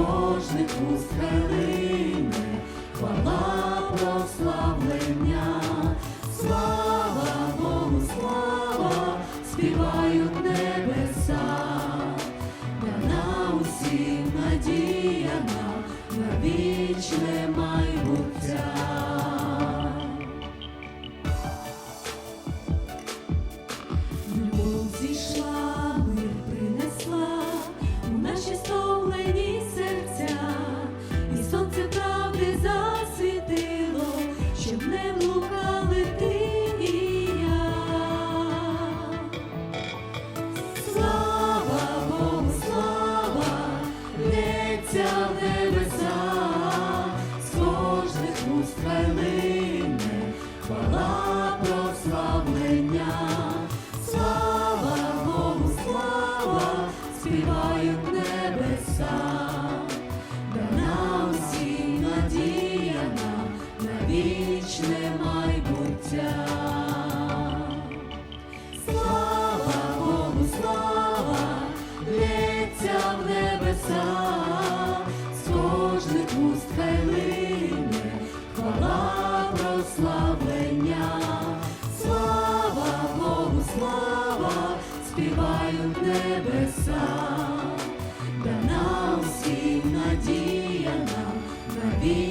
кожних уст хвилини, хвала прославлення, слава Богу, слава, співають небеса, дана усім надія на вічне майбуття. Хвилини, хвала прославлення. Слава Богу, слава, співають небеса, дана усім надія на вічне майбуття.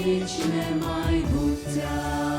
вічне майбуття.